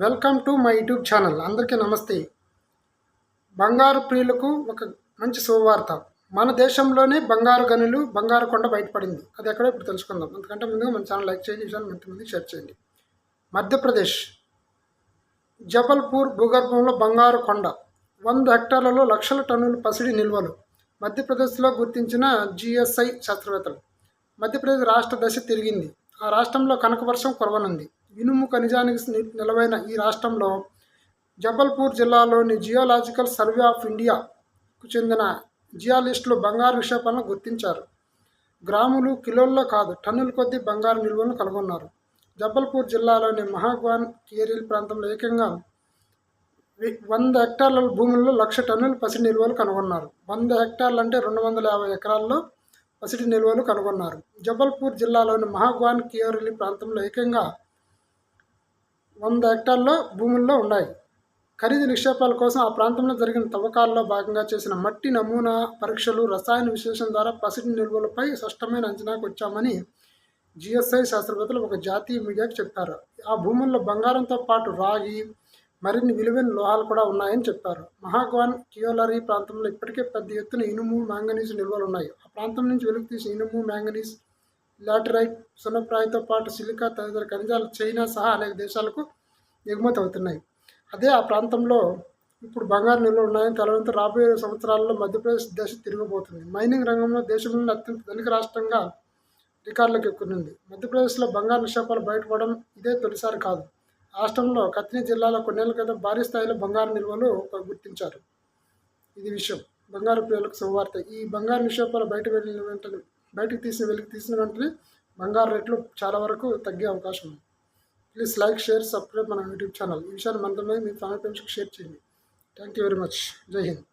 Welcome to my YouTube channel. అందరికీ నమస్తే. బంగారు ప్రియులకు ఒక మంచి శుభవార్త. మన దేశంలోనే బంగారు గనులు బంగారు కొండ బయటపడింది. అది ఎక్కడో ఇప్పుడు తెలుసుకుందాం. అందుకంటే ముందుగా మన ఛానల్ లైక్ చేయండి విషయాన్ని మంది షేర్ చేయండి. మధ్యప్రదేశ్. జబల్పూర్ భూగర్భంలో బంగారు కొండ. వంద హెక్టార్లలో లక్షల టన్నుల పసిడి నిల్వలు. మధ్యప్రదేశ్లో గుర్తించిన జిఎస్ఐ శాస్త్రవేత్తలు. మధ్యప్రదేశ్ రాష్ట్ర దశ తిరిగింది. ఆ రాష్ట్రంలో కనకవర్షం కురవనుంది. ఇనుము ఖనిజానికి నిలవైన ఈ రాష్ట్రంలో జబల్పూర్ జిల్లాలోని జియోలాజికల్ సర్వే ఆఫ్ ఇండియాకు చెందిన జియాలిస్టులు బంగారు విషేపాలను గుర్తించారు. గ్రాములు కిలోల్లో కాదు టన్నుల కొద్దీ బంగారు నిల్వలను కనుగొన్నారు. జబల్పూర్ జిల్లాలోని మహాగ్వాన్ కేరిల్ ప్రాంతంలో ఏకంగా వంద హెక్టార్ల భూముల్లో లక్ష టన్నుల పసిడి నిల్వలు కనుగొన్నారు. వంద హెక్టార్లు అంటే రెండు వందల యాభై ఎకరాల్లో పసిడి నిల్వలు కనుగొన్నారు. జబల్పూర్ జిల్లాలోని మహాగ్వాన్ కియోరిలి ప్రాంతంలో ఏకంగా వంద హెక్టార్ల భూముల్లో ఉన్నాయి. ఖరీదు నిక్షేపాల కోసం ఆ ప్రాంతంలో జరిగిన తవ్వకాల్లో భాగంగా చేసిన మట్టి నమూనా పరీక్షలు రసాయన విశ్లేషణ ద్వారా పసిటి నిల్వలపై స్పష్టమైన అంచనాకు వచ్చామని జిఎస్ఐ శాస్త్రవేత్తలు ఒక జాతీయ మీడియాకు చెప్పారు. ఆ భూముల్లో బంగారంతో పాటు రాగి మరిన్ని విలువైన లోహాలు కూడా ఉన్నాయని చెప్పారు. మహాగ్వాన్ కియోలరీ ప్రాంతంలో ఇప్పటికే పెద్ద ఎత్తున ఇనుము మ్యాంగనీస్ నిల్వలు ఉన్నాయి. ఆ ప్రాంతం నుంచి వెలుగు తీసిన ఇనుము మ్యాంగనీస్ లాటరైట్ సున్నప్రాయితో పాటు సిలికా తదితర ఖనిజాలు చైనా సహా అనేక దేశాలకు ఎగుమతి అవుతున్నాయి అదే ఆ ప్రాంతంలో ఇప్పుడు బంగారు నిల్వలు ఉన్నాయని తెలవంతో రాబోయే సంవత్సరాల్లో మధ్యప్రదేశ్ దేశ తిరగబోతుంది మైనింగ్ రంగంలో దేశంలోని అత్యంత ధనిక రాష్ట్రంగా రికార్డులకు ఎక్కునుంది మధ్యప్రదేశ్లో బంగారు నిక్షేపాలు బయటపడడం ఇదే తొలిసారి కాదు. రాష్ట్రంలో కత్ని జిల్లాలో కొన్నేళ్ళ క్రితం భారీ స్థాయిలో బంగారు నిల్వలు గుర్తించారు. ఇది విషయం. బంగారు ప్రియులకు శుభవార్త. ఈ బంగారు నిక్షేపాలు బయట వెళ్ళిన వెంటనే బయటకు తీసిన వెలికి తీసిన వెంటనే బంగారు రేట్లు చాలా వరకు తగ్గే అవకాశం ఉంది. ప్లీజ్ లైక్ షేర్ సబ్స్క్రైబ్ మన యూట్యూబ్ ఛానల్. ఈ విషయాన్ని మనతో మీ ఫ్యామిలీ ఫ్రెండ్స్కి షేర్ చేయండి. థ్యాంక్ యూ వెరీ మచ్ జై హింద్.